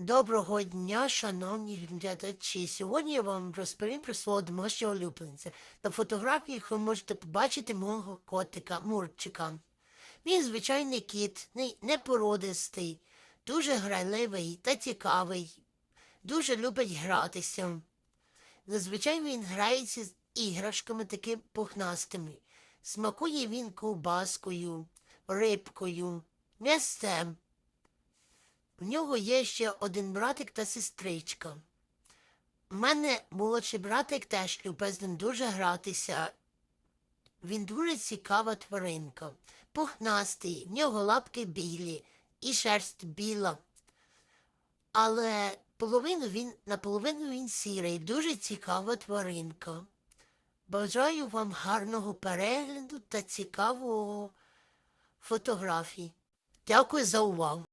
Доброго дня, шановні глядачі. Сьогодні я вам розповім про свого домашнього улюбленця. На фотографіях ви можете побачити мого котика Мурчика. Він звичайний кіт, не, не породистий, дуже грайливий та цікавий, дуже любить гратися. Зазвичай він грається з іграшками такими пухнастими. Смакує він ковбаскою, рибкою, м'ясцем. У нього є ще один братик та сестричка. У мене молодший братик теж любить з ним дуже гратися. Він дуже цікава тваринка. Пухнастий, в нього лапки білі і шерсть біла. Але половину він, наполовину він сірий, дуже цікава тваринка. Бажаю вам гарного перегляду та цікавого фотографій. Дякую за увагу.